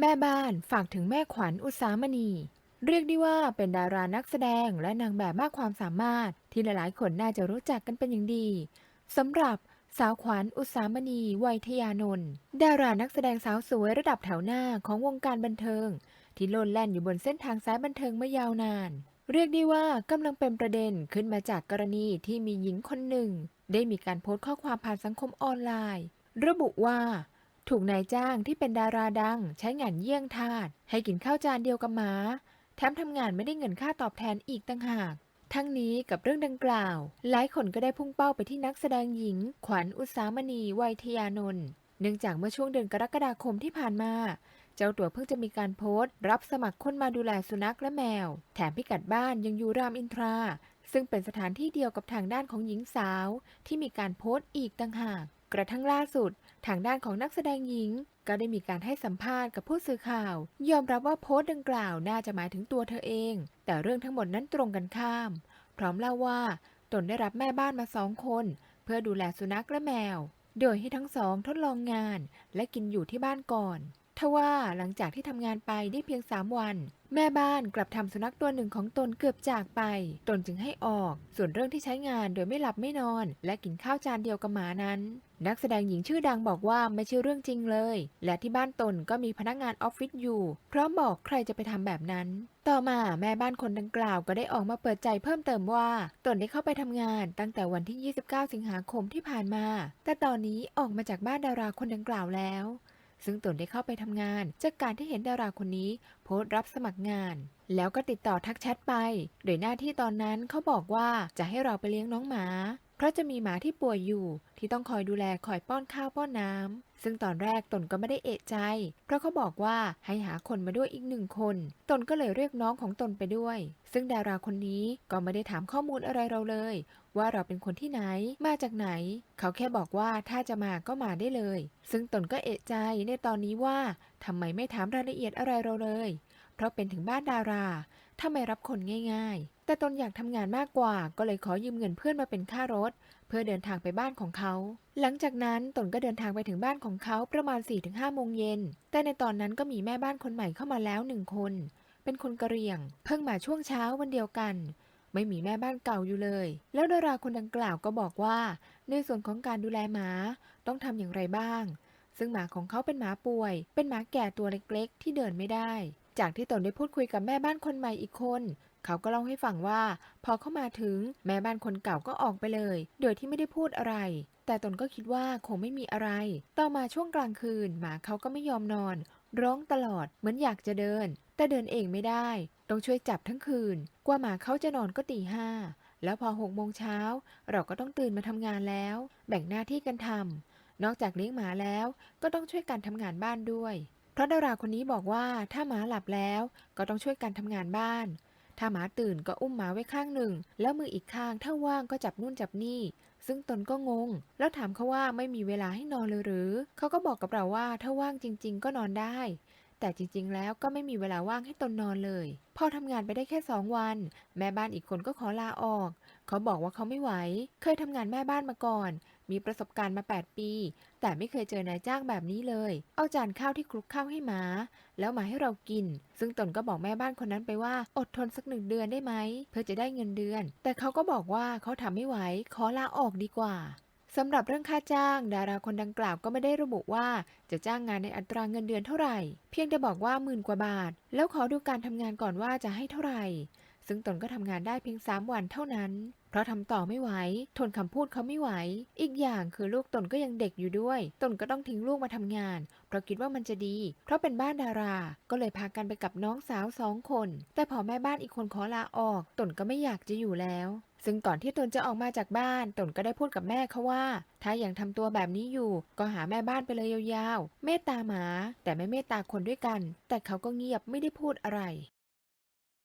แม่บ้านฝากถึงแม่ขวัญอุตสามณี เรียกได้ว่าเป็นดารานักแสดงและนางแบบมากความสามารถ ที่หลายๆ คนน่าจะรู้จักกันเป็นอย่างดีสำหรับสาวขวัญอุตสามณีวัยทยานนท์ดารานักแสดงสาวสวยระดับแถวหน้าของวงการบันเทิง ที่โลดแล่นอยู่บนเส้นทางสายบันเทิงมายาวนาน เรียกได้ว่ากำลังเป็นประเด็นขึ้นมาจากกรณีที่มีหญิงคนหนึ่ง ได้มีการโพสต์ข้อความผ่านสังคมออนไลน์ ระบุว่า ถูกนายจ้างที่เป็นดาราดัง ใช้งานเยี่ยงทาสให้กินข้าวจานเดียวกับหมาแถมทำงานไม่ได้เงินค่าตอบแทนอีกต่างหาก ทั้งนี้กับเรื่องดังกล่าว หลายคนก็ได้พุ่งเป้าไปที่นักแสดงหญิง ขวัญอุตสามณีวัยทยานนท์เนื่องจากเมื่อช่วงเดือนกรกฎาคมที่ผ่านมา เจ้าตัวเพิ่งจะมีการโพสต์ รับสมัครคนมาดูแลสุนัขและแมว แถมพิกัดบ้านยังอยู่รามอินทรา ซึ่งเป็นสถานที่เดียวกับทางด้านของหญิงสาว ที่มีการโพสต์อีกต่างหาก กระทั่งล่าสุด ทางด้านของนักแสดงหญิง ก็ได้มีการให้สัมภาษณ์กับผู้สื่อข่าว ยอมรับว่าโพสต์ดังกล่าวน่าจะหมายถึงตัวเธอเอง แต่เรื่องทั้งหมดนั้นตรงกันข้าม พร้อมเล่าว่า ตนได้รับแม่บ้านมาสองคน เพื่อดูแลสุนัขและแมว โดยให้ทั้งสองทดลองงาน และกินอยู่ที่บ้านก่อน ทว่าหลังจากที่ทำงานไปได้เพียง3วัน แม่บ้านกลับทำสุนัขตัวหนึ่งของตนเกือบจากไป ตนจึงให้ออก ส่วนเรื่องที่ใช้งานโดยไม่หลับไม่นอน และกินข้าวจานเดียวกับหมานั้น นักแสดงหญิงชื่อดังบอกว่าไม่ใช่เรื่องจริงเลย และที่บ้านตนก็มีพนักงานออฟฟิศอยู่ พร้อมบอกใครจะไปทำแบบนั้น ต่อมาแม่บ้านคนดังกล่าวก็ได้ออกมาเปิดใจเพิ่มเติมว่า ตนได้เข้าไปทำงานตั้งแต่วันที่ 29 สิงหาคมที่ผ่านมา แต่ตอนนี้ออกมาจากบ้านดาราคนดังกล่าวแล้ว ซึ่งตนได้เข้าไปทำงาน จากการที่เห็นดาราคนนี้ โพสต์รับสมัครงาน แล้วก็ติดต่อทักแชทไป โดยหน้าที่ตอนนั้นเขาบอกว่าจะให้เราไปเลี้ยงน้องหมา เพราะจะมีหมาที่ป่วยอยู่ ที่ต้องคอยดูแลคอยป้อนข้าวป้อนน้ำซึ่งตอนแรกตนก็ไม่ได้เอะใจ เพราะเขาบอกว่าให้หาคนมาด้วยอีกหนึ่งคน ตนก็เลยเรียกน้องของตนไปด้วย ซึ่งดาราคนนี้ก็ไม่ได้ถามข้อมูลอะไรเราเลย ว่าเราเป็นคนที่ไหน มาจากไหน เขาแค่บอกว่าถ้าจะมาก็มาได้เลย ซึ่งตนก็เอะใจในตอนนี้ว่าทำไมไม่ถามรายละเอียดอะไรเราเลย เพราะเป็นถึงบ้านดาราถ้าไม่รับคนง่ายๆ แต่ตนอยากทำงานมากกว่าก็เลยขอยืมเงินเพื่อนมาเป็นค่ารถ เพื่อเดินทางไปบ้านของเขา หลังจากนั้นตนก็เดินทางไปถึงบ้านของเขาประมาณ 4-5โมงเย็น แต่ในตอนนั้นก็มีแม่บ้านคนใหม่เข้ามาแล้วหนึ่งคน เป็นคนกะเหรี่ยง เพิ่งมาช่วงเช้าวันเดียวกัน ไม่มีแม่บ้านเก่าอยู่เลย แล้วดาราคนดังกล่าวก็บอกว่า ในส่วนของการดูแลหมาต้องทำอย่างไรบ้างซึ่งหมาของเขาเป็นหมาป่วย เป็นหมาแก่ตัวเล็กๆ ที่เดินไม่ได้ จากที่ตนได้พูดคุยกับแม่บ้านคนใหม่อีกคน เขาก็เล่าให้ฟังว่า พอเข้ามาถึงแม่บ้านคนเก่าก็ออกไปเลย โดยที่ไม่ได้พูดอะไร แต่ตนก็คิดว่าคงไม่มีอะไร ต่อมาช่วงกลางคืนหมาเขาก็ไม่ยอมนอน ร้องตลอดเหมือนอยากจะเดิน แต่เดินเองไม่ได้ ต้องช่วยจับทั้งคืน กว่าหมาเขาจะนอนก็ตีห้าแล้วพอหกโมงเช้าเราก็ต้องตื่นมาทำงานแล้ว แบ่งหน้าที่กันทำนอกจากเลี้ยงหมาแล้วก็ต้องช่วยกันทำงานบ้านด้วย เพราะดาราคนนี้บอกว่าถ้าหมาหลับแล้วก็ต้องช่วยกันทำงานบ้าน ถ้าหมาตื่นก็อุ้มหมาไว้ข้างหนึ่ง แล้วมืออีกข้างถ้าว่างก็จับนู่นจับนี่ ซึ่งตนก็งง แล้วถามเขาว่าไม่มีเวลาให้นอนเลยหรือ เขาก็บอกกับเราว่าถ้าว่างจริง ๆ ก็นอนได้ แต่จริง ๆ แล้วก็ไม่มีเวลาว่างให้ตนนอนเลย พอทำงานไปได้แค่สองวัน แม่บ้านอีกคนก็ขอลาออก เขาบอกว่าเขาไม่ไหว เคยทำงานแม่บ้านมาก่อน มีประสบการณ์มา 8 ปี แต่ไม่เคยเจอนายจ้างแบบนี้เลย เอาจานข้าวที่คลุกข้าวให้หมา แล้วมาให้เรากิน ซึ่งตนก็บอกแม่บ้านคนนั้นไปว่าอดทนสักหนึ่งเดือนได้ไหม เพื่อจะได้เงินเดือน แต่เขาก็บอกว่าเขาทำไม่ไหว ขอลาออกดีกว่าสำหรับเรื่องค่าจ้าง ดาราคนดังกล่าวก็ไม่ได้ระบุว่าจะจ้างงานในอัตราเงินเดือนเท่าไหร่ เพียงแต่บอกว่าหมื่นกว่าบาท แล้วขอดูการทำงานก่อนว่าจะให้เท่าไหร่ ซึ่งตนก็ทำงานได้เพียง3วันเท่านั้น เพราะทำต่อไม่ไหว ทนคำพูดเขาไม่ไหว อีกอย่างคือลูกตนก็ยังเด็กอยู่ด้วย ตนก็ต้องทิ้งลูกมาทำงาน เพราะคิดว่ามันจะดี เพราะเป็นบ้านดารา ก็เลยพากันไปกับน้องสาวสองคน แต่พอแม่บ้านอีกคนขอลาออก ตนก็ไม่อยากจะอยู่แล้ว ซึ่งก่อนที่ตนจะออกมาจากบ้าน ตนก็ได้พูดกับแม่เขาว่า ถ้ายังทำตัวแบบนี้อยู่ ก็หาแม่บ้านไปเลยยาวๆ เมตตาหมา แต่ไม่เมตตาคนด้วยกัน แต่เขาก็เงียบไม่ได้พูดอะไร